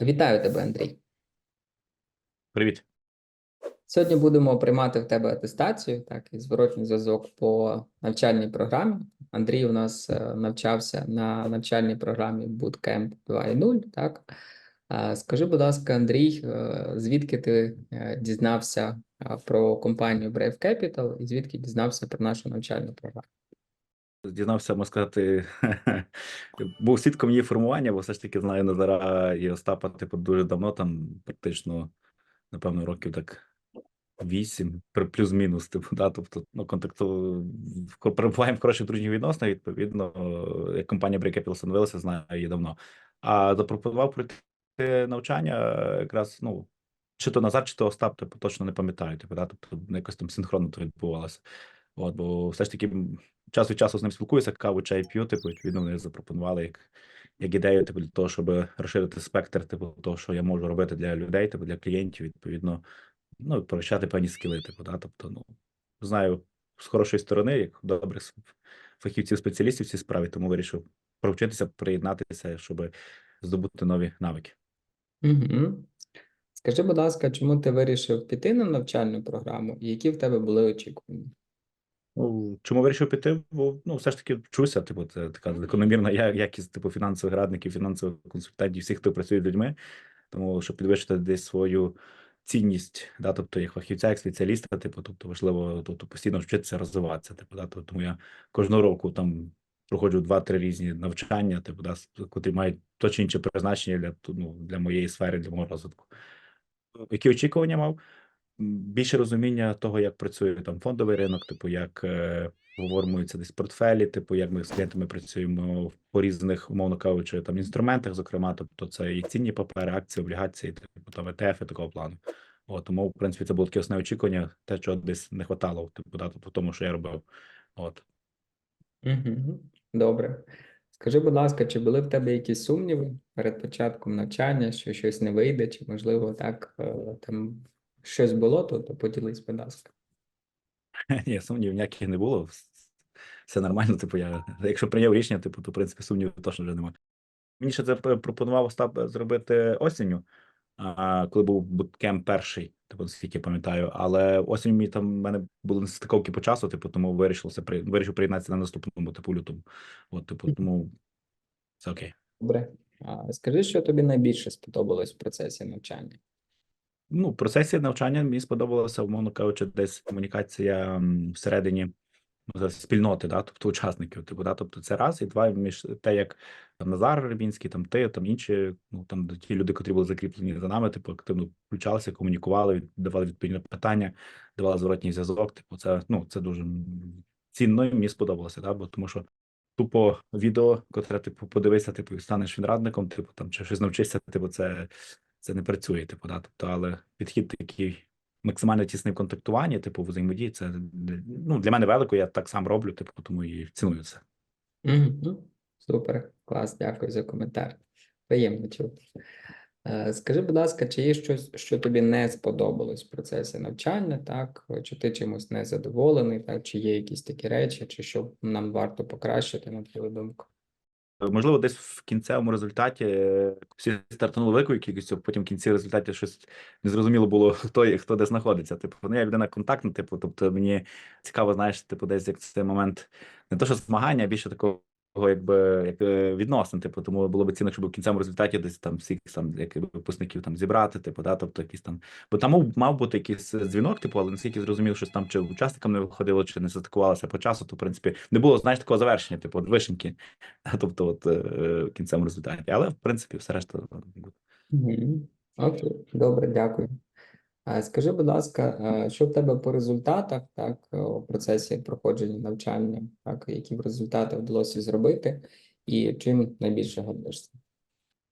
Вітаю тебе, Андрій. Привіт. Сьогодні будемо приймати в тебе атестацію, так, і зворотній зв'язок по навчальній програмі. Андрій у нас е, навчався на навчальній програмі Bootcamp 2.0, так? Скажи, будь ласка, Андрій, е, звідки ти е, дізнався про компанію Brave Capital і звідки дізнався про нашу навчальну програму? Дізнався, можна сказати, був свідком її формування, бо все ж таки знаю Назара і Остапа, типу, дуже давно, там практично, напевно, років так вісім, плюс-мінус, типу, да, тобто, ну, контакту, перебуваємо в хороших дружніх відносинах, відповідно, як компанія Break Capital становилася, знаю її давно. А запропонував пройти навчання якраз, ну, чи то Назар, чи то Остап, типу, точно не пам'ятаю, типу, да, тобто якось там синхронно то відбувалося. От, бо все ж таки час від часу з ним спілкуюся, каву чай п'ю, типу, відповідно, вони запропонували як, як ідею, типу, для того, щоб розширити спектр, типу, того, що я можу робити для людей, типу, для клієнтів, відповідно, ну, прощати певні скіли, типу, да, тобто, ну, знаю з хорошої сторони, як добрих фахівців, спеціалістів в цій справі, тому вирішив провчитися, приєднатися, щоб здобути нові навики. Угу. Скажи, будь ласка, чому ти вирішив піти на навчальну програму і які в тебе були очікування? Ну, чому вирішив піти? Бо ну, все ж таки вчуся. Типу, це така закономірна якість типу фінансових радників, фінансових консультантів, всіх, хто працює з людьми. Тому щоб підвищити десь свою цінність, да, тобто як фахівця, як спеціаліста, типу, тобто важливо тобто, постійно вчитися розвиватися. Типу, да, тобто, тому я кожного року там проходжу два-три різні навчання, типу, да, котрі мають то чи інше призначення для, ну, для моєї сфери, для мого розвитку. Які очікування мав? Більше розуміння того, як працює там фондовий ринок, типу, як е, десь портфелі, типу, як ми з клієнтами працюємо по різних, умовно кажучи, там інструментах, зокрема, тобто це і цінні папери, акції, облігації, типу там ETF такого плану. От, тому, в принципі, це було таке основне очікування, те, чого десь не хватало, типу, да, тобто, тому, що я робив. От. Добре. Скажи, будь ласка, чи були в тебе якісь сумніви перед початком навчання, що щось не вийде, чи можливо так е, там щось було, то, то поділись, будь ласка. Ні, сумнівів ніяких не було. Все нормально. Типу, я, якщо прийняв рішення, типу, то в принципі сумнівів точно вже немає. Мені ще це пропонував Остап зробити осінню, коли був буткемп перший, типу, наскільки я пам'ятаю. Але осінь мені там в мене були нестиковки по часу, типу, тому вирішив, при... вирішив приєднатися на наступному, типу, лютому. От, типу, тому це окей. Добре. А скажи, що тобі найбільше сподобалось в процесі навчання? Ну, в процесі навчання мені сподобалося, умовно кажучи, десь комунікація всередині ну, спільноти, да, тобто учасників. Типу, да, тобто це раз, і два між те, як там Назар Рибінський, там ти, там інші, ну там ті люди, котрі були закріплені за нами, типу, активно включалися, комунікували, давали відповідні питання, давали зворотній зв'язок. Типу, це ну це дуже цінно і мені сподобалося, да, бо тому що. Тупо відео, котре типу подивися, типу, станеш відрадником, типу там чи щось навчишся, типу, це це не працює, типу, да. Тобто, але підхід такий максимально тісний в контактуванні, типу, взаємодії, це ну, для мене велико, я так сам роблю, типу, тому і ціную це. Угу. Супер, клас, дякую за коментар. Приємно чути. Е, Скажи, будь ласка, чи є щось, що тобі не сподобалось в процесі навчання, так? Чи ти чимось не задоволений, так? Чи є якісь такі речі, чи що нам варто покращити, на твою думку? Можливо, десь в кінцевому результаті е, всі стартанули кількістю, потім в кінці результаті щось незрозуміло було, хто є, хто де знаходиться. Типу, ну, я людина контактна, типу, тобто мені цікаво, знаєш, типу, десь як цей момент не то, що змагання, а більше такого. Якби як е, відносин, типу, тому було б цінно, якщо б в кінцевому результаті десь там всіх там як випускників там зібрати, типу, да, тобто якісь там, бо там мав, бути якийсь дзвінок, типу, але наскільки зрозумів, що там чи учасникам не виходило, чи не стикувалося по часу, то в принципі не було, знаєш, такого завершення, типу, от вишеньки, тобто, от е, в кінцевому результаті. Але в принципі, все решта. Окей, добре, дякую. А Скажи, будь ласка, е, що в тебе по результатах, так, у процесі проходження навчання, так, які результати вдалося зробити, і чим найбільше гордишся?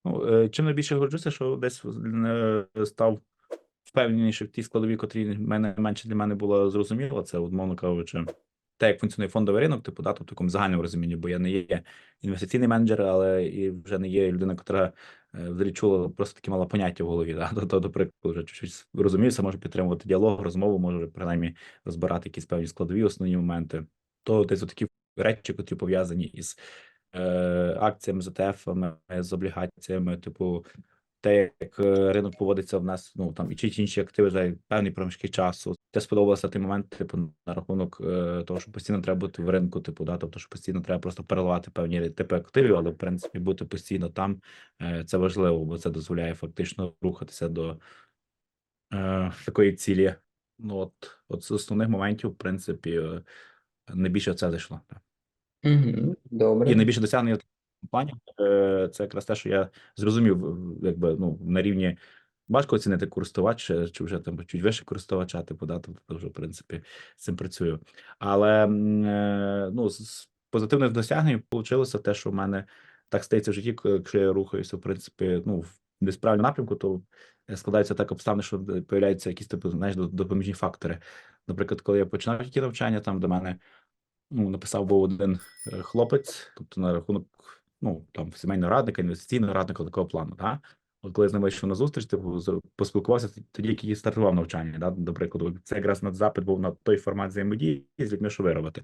Ну, е, чим найбільше горджуся, що десь е, став впевненіше в тій складові, котрі мене менше для мене було зрозуміло. Це, умовно кажучи, те, як функціонує фондовий ринок, типу, да, тобто в такому загальному розумінні, бо я не є інвестиційний менеджер, але і вже не є людина, яка взагалі чула, просто таке мала поняття в голові. Да? Тобто, до прикладу, вже чуть-чуть розумівся, може підтримувати діалог, розмову, може принаймні розбирати якісь певні складові основні моменти. То десь такі речі, котрі пов'язані із е, акціями, з ETF, з облігаціями, типу, те, як е, ринок поводиться в нас, ну там і чи інші активи за певні проміжки часу. Це сподобався той момент, типу, на рахунок е, того, що постійно треба бути в ринку, типу, да, тобто, що постійно треба просто переливати певні типи активів, але в принципі бути постійно там е, це важливо, бо це дозволяє фактично рухатися до е, такої цілі. Ну от, от з основних моментів, в принципі, е, найбільше це зайшло. Угу. Добре. І найбільше досягнення компанії е, це якраз те, що я зрозумів, якби ну на рівні важко оцінити користувач, е, чи вже там чуть вище користувача, типу, да, тобто вже в принципі з цим працюю. Але е, ну з позитивних досягнень вийшло те, що в мене так стається в житті, якщо я рухаюся, в принципі, ну в десь напрямку, то складається так обставини, що появляються якісь типу, знаєш, допоміжні фактори. Наприклад, коли я починав ті навчання, там до мене ну, написав був один хлопець, тобто на рахунок ну там сімейного радника, інвестиційного радника такого плану. Да? От коли з ним вийшов на зустріч, типу поспілкувався тоді, як і стартував навчання. Да? До прикладу, це якраз на запит був на той формат взаємодії з людьми, що виробити.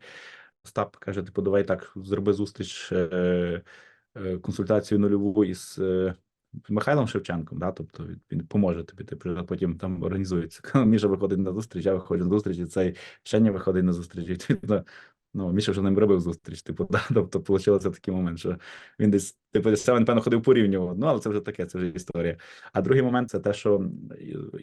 Остап каже: типу, давай так, зроби зустріч е, е, консультацію нульову із е, Михайлом Шевченком, да? тобто він- поможе тобі, типу, а потім там організується. Міша виходить на зустріч, я виходжу на зустріч, і цей Женя виходить на зустріч. Відповідно, ну, Міша вже ним робив зустріч. Типу, да? тобто, вийшло такий момент, що він десь, типу, саме, напевно, ходив порівнював. Ну, але це вже таке, це вже історія. А другий момент це те, що м,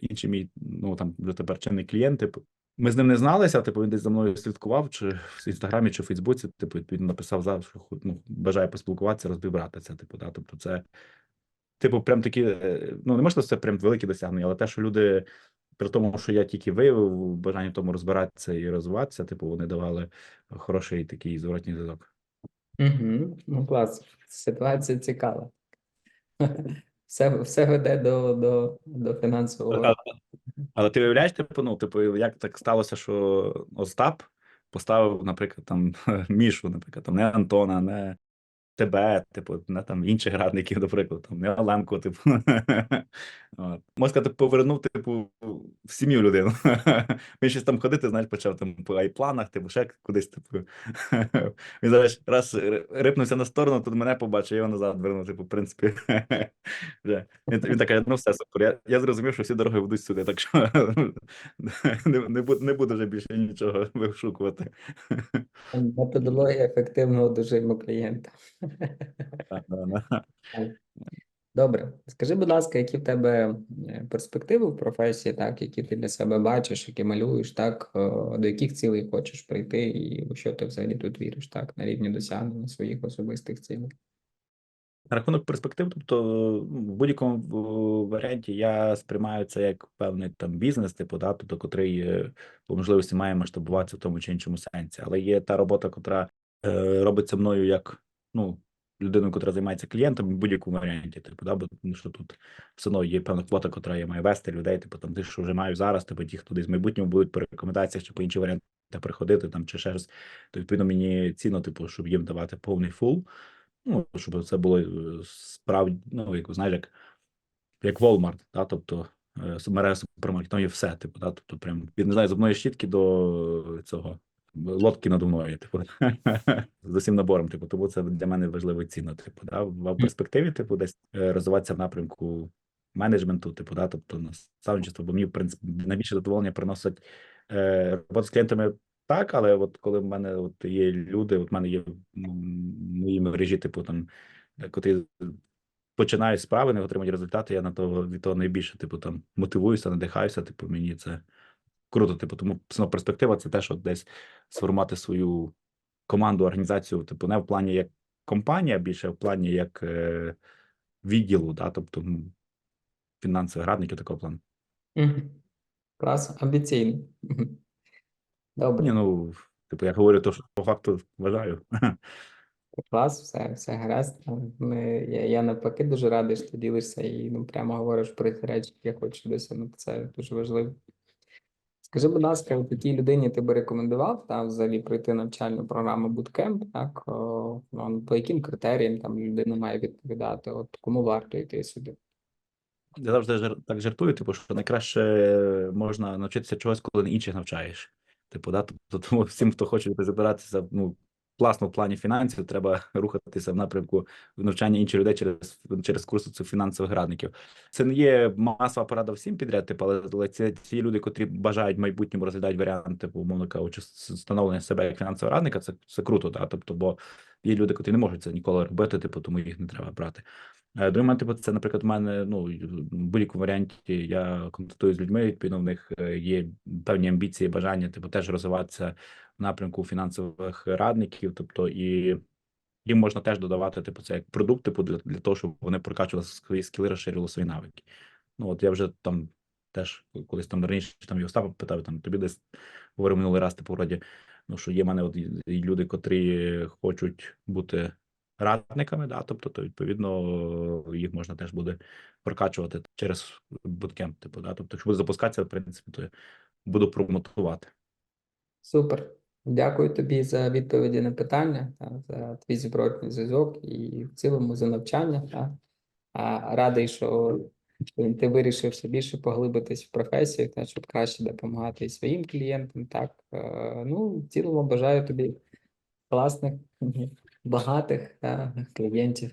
інший мій, ну там вже тепер чинний клієнт, типу, ми з ним не зналися, типу, він десь за мною слідкував, чи в інстаграмі, чи в Фейсбуці, типу, він написав за що ну, бажає поспілкуватися, розбиратися. Типу, да? тобто, це, типу, прям такі, е, ну не можна це прям великі досягнення, але те, що люди. При тому, що я тільки виявив бажання в тому розбиратися і розвиватися, типу, вони давали хороший такий зворотній зв'язок. Угу. Ну, клас. Ситуація цікава. Все, все веде до, до, до фінансового. А- Але ти уявляєш, типу, ну, типу, як так сталося, що Остап поставив, наприклад, там Мішу, наприклад, там не Антона, не тебе, типу, не там інших радників, наприклад, там не Оленко, типу. От. Можна сказати, повернув, типу, в сім'ю людину. Він щось там ходити, знаєш, почав там по айпланах, типу, ще кудись, типу. Він зараз раз рипнувся на сторону, тут мене побачив, його назад вернув, типу, в принципі. Вже. Він, він такий, ну все, супер. Я, я зрозумів, що всі дороги ведуть сюди, так що не, не, буду, не буду вже більше нічого вишукувати. Методологія ефективного дожиму клієнта. Добре, скажи, будь ласка, які в тебе е, перспективи в професії, так, які ти для себе бачиш, які малюєш, так, е, до яких цілей хочеш прийти, і у що ти взагалі тут віриш, так, на рівні досягнення своїх особистих цілей. На рахунок перспектив, тобто ну, в будь-якому варіанті я сприймаю це як певний там бізнес, типу, да, тобто, котрий е, по можливості має масштабуватися в тому чи іншому сенсі. Але є та робота, котра е, робиться мною як ну, людиною, котра займається клієнтом в будь-якому варіанті, типу, да, бо тому що тут все одно є певна квота, котра я маю вести людей, типу там ті, що вже маю зараз, типу ті, хто десь в майбутньому будуть по рекомендаціях чи по інші варіанти приходити там чи ще щось, то відповідно мені цінно, типу, щоб їм давати повний фул. Ну, щоб це було е, справді, ну, як ви знаєте, як, як Walmart, да, тобто е, мережа супермаркетів, там є все, типу, да, тобто прям від не знаю, зубної щітки до цього лодки надувної, типу, з усім набором, типу, тому це для мене важливо і цінно, типу, да, в перспективі, типу, десь е, розвиватися в напрямку менеджменту, типу, да, тобто наставничество, бо мені, в принципі, найбільше задоволення приносить е, робота з клієнтами так, але от коли в мене от є люди, от в мене є в моїй мережі, типу там, е, котрі починають справи, не отримують результати, я на того від того найбільше, типу, там мотивуюся, надихаюся. Типу, мені це круто. Типу, тому перспектива це те, що десь сформувати свою команду, організацію, типу, не в плані як компанія, а більше в плані як е, відділу, да, тобто фінансових радників такого плану. Клас, амбіційно. Добре. Ні, ну, типу, я говорю, то, що по факту вважаю. Клас, все, все гаразд. Ми, я, я навпаки дуже радий, що ти ділишся і ну, прямо говориш про ті речі, які я хочу досягнути. Це дуже важливо. Скажи, будь ласка, от якій людині ти би рекомендував та, взагалі пройти навчальну програму Bootcamp, так? О, ну, по яким критеріям там людина має відповідати? От кому варто йти сюди? Я завжди так жартую, типу, що найкраще можна навчитися чогось, коли інших навчаєш. Типу, да? Тому всім, хто хоче розібратися, ну, класно в плані фінансів. Треба рухатися в напрямку навчання інших людей через через курси цих фінансових радників. Це не є масова порада всім підряд, типу, але, але це ті люди, котрі бажають в майбутньому розглядають варіанти, типу, умовно кажучи, встановлення себе як фінансового радника. Це це круто, да. Тобто, бо є люди, котрі не можуть це ніколи робити, типу, тому їх не треба брати. Е, Другий момент, типу, це, наприклад, у мене ну в будь-якому варіанті я контактую з людьми. Відповідно, в них е, є певні амбіції, бажання, типу, теж розвиватися в напрямку фінансових радників. Тобто, і їм можна теж додавати, типу, це як продукт, типу, для, для того, щоб вони прокачували свої скіли, розширювали свої навики. Ну, от я вже там теж колись там раніше там і Остапа питав, там тобі десь говорив минулий раз, типу, вроді, ну що є в мене от люди, котрі хочуть бути радниками, да, тобто, то відповідно їх можна теж буде прокачувати через буткемп, типу, да, тобто, якщо буде запускатися, в принципі, то буду промотувати. Супер. Дякую тобі за відповіді на питання, та, за твій зворотний зв'язок і в цілому за навчання. Та. Радий, що ти вирішив ще більше поглибитись в професію, щоб краще допомагати і своїм клієнтам. Так. Е, Ну, в цілому бажаю тобі класних, багатих клієнтів.